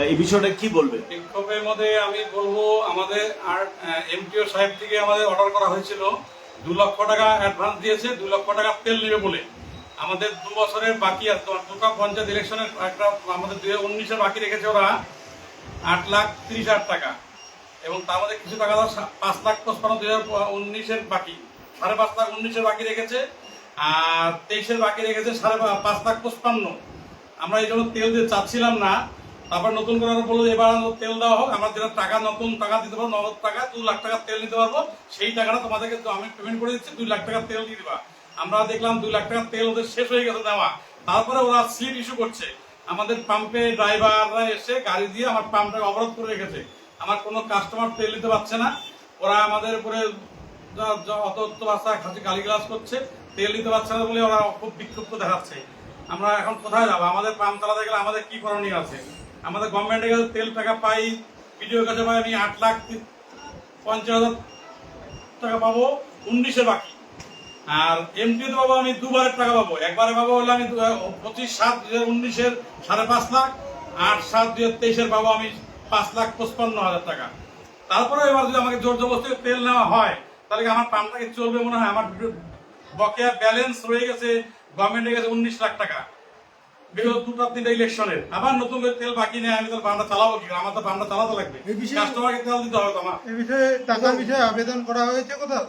এই বিষয়টা কি বলবে? বিক্ষোভের মধ্যে আমি বলব, আমাদের আর এমটিও সাহেব থেকে আমাদের অর্ডার করা হয়েছিল। দু লক্ষ টাকা অ্যাডভান্স দিয়েছে, দু লক্ষ টাকা তেল নেবে বলে। আমাদের দু বছরের বাকি দুটা পঞ্চায়েত ইলেকশনের একটা আমাদের দু হাজার বাকি রেখেছে ওরা, আট লাখ তিরিশ হাজার টাকা। এবং তার মধ্যে কিছু টাকা পাঁচ লাখ পঁচপান্ন দু হাজার উনিশের বাকি। সাড়ে পাঁচ লাখ উনিশের বাকি রেখেছে, আর তেইশের বাকি রেখেছে সাড়ে পাঁচ লাখ পঁচপান্ন। আমরা এই জন্য তেল দিয়ে চাচ্ছিলাম না। তারপর নতুন করে ওরা বলল, এবার তেল দেওয়া হোক, আমরা যেটা টাকা নতুন টাকা দিতে পারব, নগদ টাকা, দু লাখ টাকার তেল নিতে পারব, সেই টাকাটা তোমাদেরকে আমি পেমেন্ট করে দিচ্ছি দুই লাখ টাকার তেল দিয়ে দিবা। আমরা দেখলাম দুই লাখ টাকার তেল ওদের শেষ হয়ে গেছে দেওয়া। তারপরে ওরা স্লিপ ইস্যু করছে। আমাদের পাম্পে ড্রাইভাররা এসে গাড়ি দিয়ে আমার পাম্পটাকে অবরোধ করে রেখেছে। আমার কোনো কাস্টমার তেল নিতে পারছে না। ওরা আমাদের উপরে যা- যা- অত অত ভাষা খাঁচি গালিগালাজ করছে, তেল নিতে পারছে না বলে ওরা খুব বিক্ষুব্ধ দেখাচ্ছে। আমরা এখন কোথায় যাব? আমাদের পাম্প চালাতে গেলে আমাদের কি করণীয় আছে? আমাদের গভর্নমেন্টের কাছে তেল টাকা পাই ভিডিওর কাছে পাই আমি আট লাখ পঞ্চাশ হাজার টাকা পাবো, উনিশে বাকি। আর এমপিতে পাবো আমি দুবারের টাকা পাবো। একবারে পাবো হলে আমি দু- পঁচিশ সাত দুই হাজার উনিশের সাড়ে পাঁচ লাখ, আট সাত দুই হাজার তেইশের পাবো আমি পাঁচ লাখ পঁচপান্ন হাজার টাকা। তারপরে এবার যদি আমাকে জোর জবরদস্তি তেল নেওয়া হয়, তাহলে আমার পাম্পটাকে চলবে মনে হয়? আমার বকেয়া ব্যালেন্স রয়ে গেছে গভর্নমেন্টের কাছে উনিশ লাখ টাকা। বিগত দুটো তিনটা ইলেকশনের। আবার নতুন করে তেল বাকি নেই আমি তাহলে পাম্পটা চালাবো কি আমার তো পাম্পটা চালাতে লাগবে। এই কাস্টমারকে তেল দিতে হবে তো আমার। এ বিষয়ে টাকার বিষয়ে আবেদন করা হয়েছে কোথাও?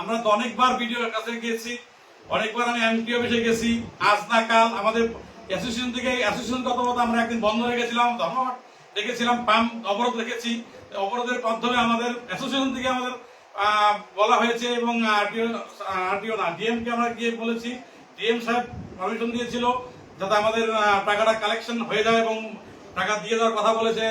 আমরা তো অনেকবার ভিডিওর কাছে গেছি অনেকবার আমি এমপি অফিসে গেছি। আজ না কাল আমাদের অ্যাসোসিয়েশন থেকে অ্যাসোসিয়েশন কত আমরা একদিন বন্ধ রেখেছিলাম ধর্মঘট রেখেছিলাম পাম্প অবরোধ রেখেছি। অবরোধের মাধ্যমে আমাদের অ্যাসোসিয়েশন থেকে আমাদের বলা হয়েছে এবং আরটিও আরটিও না ডিএম কে আমরা গিয়ে বলেছি। ডিএম সাহেব পারমিশন দিয়েছিল। যাতে আমাদের টাকাটা কালেকশন হয়ে যায় এবং টাকা দিয়ে দেওয়ার কথা বলেছে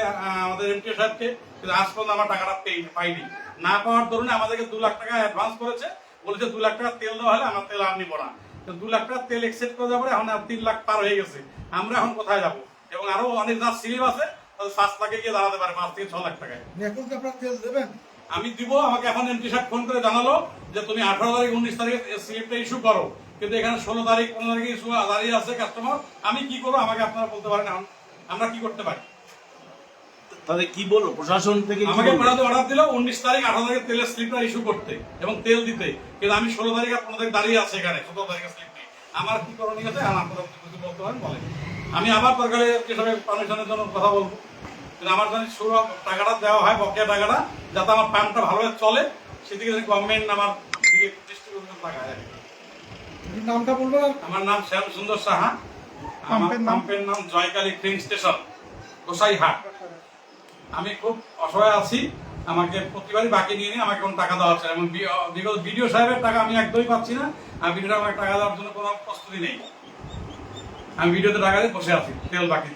আমাদের এমপি সাহেবকে কিন্তু আজ পর্যন্ত আমরা টাকাটা পেই পাইনি। না পাওয়ার দরুন আমাদেরকে দু লাখ টাকা অ্যাডভান্স করেছে বলেছে দু লাখ টাকা তেল দেওয়া হলে আমার তেল আর নিবো না। তো দু লাখ টাকা তেল এক্সেপ্ট করে যাব এখন আর তিন লাখ পার হয়ে গেছে। আমরা এখন কোথায় যাব? এবং আরও অনেক যার স্লিপ আছে তাদের পাঁচ লাখে গিয়ে দাঁড়াতে পারে পাঁচ থেকে ছ লাখ টাকায়। এখন কি আপনারা তেল দেবেন? আমি দিব আমাকে এখন এম এমপি সাহেব ফোন করে জানালো যে তুমি আঠারো তারিখ উনিশ তারিখে স্লিপটা ইস্যু করো। কিন্তু এখানে ষোলো তারিখ পনেরো তারিখে ইস্যু দাঁড়িয়ে আছে কাস্টমার আমি কি করব আমাকে আপনারা বলতে পারেন আমরা কি করতে পারি? তাহলে কি বলব প্রশাসন থেকে আমাকে বলবে? অর্ডার দিল উনিশ তারিখ আঠারো তারিখে তেলের স্লিপটা ইস্যু করতে এবং তেল দিতে। কিন্তু আমি ষোলো তারিখ আর পনেরো তারিখ দাঁড়িয়ে আছে এখানে সতেরো তারিখে স্লিপ নেই আমার কি করণীয় আছে? আর আপনারা যদি বলতে পারেন বলেন। আমি আবার সরকারের কৃষকের পারমিশনের জন্য কথা বলব। কিন্তু আমার যদি শুরু টাকাটা দেওয়া হয় বকেয়া টাকাটা যাতে আমার পাম্পটা ভালোভাবে চলে। সেদিকে গভর্নমেন্ট আমার দিকে দৃষ্টিভঙ্গি লাগায় আপনি নামটা বলবেন আমার নাম শ্যাম সুন্দর সাহা। আমার পাম্পের নাম? Joykali train station Gosaihat. আমি খুব অসহায় আছি। আমাকে প্রতিবারই বাকি নিয়ে নিয়ে আমাকে কোনো টাকা দেওয়া হচ্ছে। এবং বিগত বিডিও সাহেবের টাকা আমি একদমই পাচ্ছি না। আর বিডিও আমাকে টাকা দেওয়ার জন্য কোনো প্রস্তুতি নেই। আমি ভিডিওতে টাকা দিয়ে বসে আছি তেল বাকি